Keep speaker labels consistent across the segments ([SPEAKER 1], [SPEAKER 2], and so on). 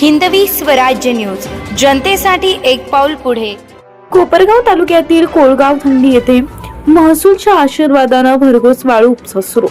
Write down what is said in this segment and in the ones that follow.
[SPEAKER 1] Hindavi Swarajya news. जनतेसाठी एक पाऊल पुढे.
[SPEAKER 2] कोपरगाव तालुक्यातील कोळगाव थंडी येथे महसूलच्या आशीर्वादानं भरघोस वाळू उपसा सुरू.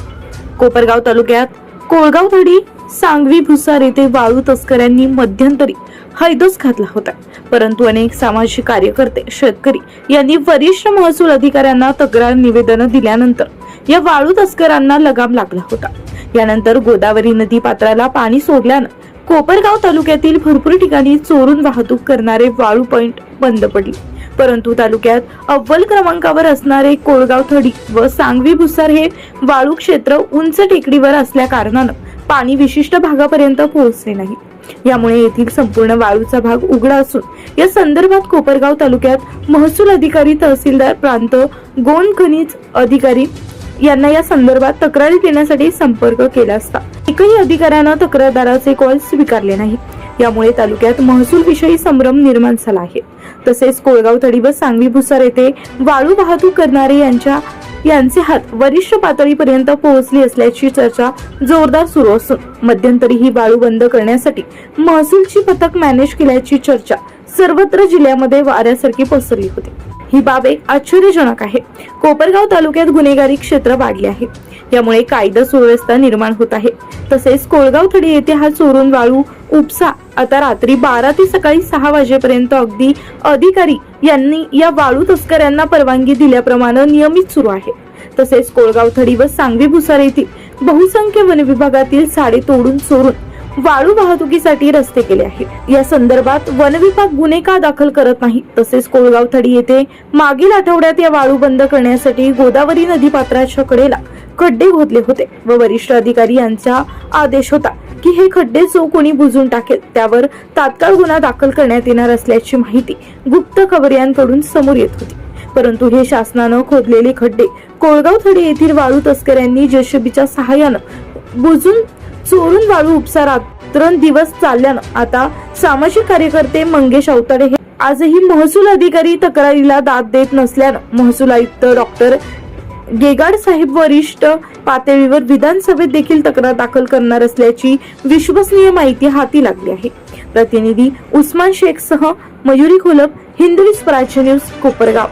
[SPEAKER 2] कोपरगाव तालुक्यात कोळगाव थडी सांगवी भुसार येथे वाळू तस्करांनी मध्यंतरी हैदोस घातला होता. परंतु अनेक सामाजिक कार्यकर्ते शेतकरी यांनी वरिष्ठ महसूल अधिकाऱ्यांना तक्रार निवेदन दिल्यानंतर या वाळू तस्करांना लगाम लागला होता. यानंतर गोदावरी नदी पात्राला पाणी सोडल्यानं कोपरगाव तालुक्यातील भरपूर ठिकाणी चोरून वाहतूक करणारे वाळू पॉइंट बंद पडले. परंतु तालुक्यात अव्वल क्रमांकावर असणारे कोळगाव थडी व सांगवी भुसार हे वाळू क्षेत्र उंच टेकडीवर असल्या कारणानं पाणी विशिष्ट भागापर्यंत पोहोचले नाही. यामुळे येथील संपूर्ण वाळूचा भाग उघडा असून या संदर्भात कोपरगाव तालुक्यात महसूल अधिकारी तहसीलदार प्रांत गोंड खनिज अधिकारी यांना या संदर्भात तक्रारी देण्यासाठी संपर्क केला असता. एकही अधिकाऱ्यानं तक्रारदाराचे कॉल स्वीकारले नाही यामुळे तालुक्यात महसूल विषयी संभ्रम निर्माण झाला आहे. तसेच कोळगाव तडी व सांगवी भुसार येथे वाळू वाहतूक करणारे यांच्या यांचे हात वरिष्ठ पातळीपर्यंत पोहोचली असल्याची चर्चा जोरदार सुरू असून मध्यंतरी ही वाळू बंद करण्यासाठी महसूलची पथक मॅनेज केल्याची चर्चा सर्वत्र जिल्ह्यामध्ये वाऱ्यासारखी पसरली होती. ही बाब एक आश्चर्यजनक आहे. कोपरगाव तालुक्यात गुन्हेगारी क्षेत्र वाढले आहे. यामुळे कायदा सुव्यवस्था निर्माण होत आहे. तसेच कोळगाव थडी येथे हा चोरून वाळू उपसा आता रात्री बारा ते सकाळी सहा वाजेपर्यंत अगदी अधिकारी यांनी या वाळू तस्करांना परवानगी दिल्याप्रमाणे नियमित सुरू आहे. तसेच कोळगाव थडी व सांगवी भुसार येथील बहुसंख्य वन विभागातील साडे तोडून चोरून वाळू वाहतुकीसाठी रस्ते केले आहेत. या संदर्भात वन विभाग गुन्हे का दाखल करत नाही? तसेच कोळगाव थडी येथे मागील आठवड्यात या वाळू बंद करण्यासाठी गोदावरी नदी पात्राच्या कडेला खड्डे खोदले होते व वरिष्ठ अधिकारी यांचा आदेश होता की हे खड्डे जो कोणी बुजून टाकेल. त्यावर तात्काळ गुन्हा दाखल करण्यात येणार असल्याची माहिती गुप्त खबऱ्यांकडून समोर येत होती. परंतु हे शासनानं खोदलेले खड्डे कोळगाव थडे येथील वाळू तस्करांनी जेसीबीच्या सहाय्यानं बुजून चोरून वाळू उपसारात. दिवस चालल्यानं आता सामाजिक कार्यकर्ते मंगेश अवताडे हे आजही महसूल अधिकारी तक्रारीला दाद देत नसल्यानं महसूल आयुक्त डॉक्टर गेगाड साहेब वरिष्ठ पातळीवर विधानसभेत देखील तक्रार दाखल करणार असल्याची विश्वसनीय माहिती हाती लागली आहे. प्रतिनिधी उस्मान शेख सह मयुरी खोलप हिंदवी स्वराज्य न्यूज कोपरगाव.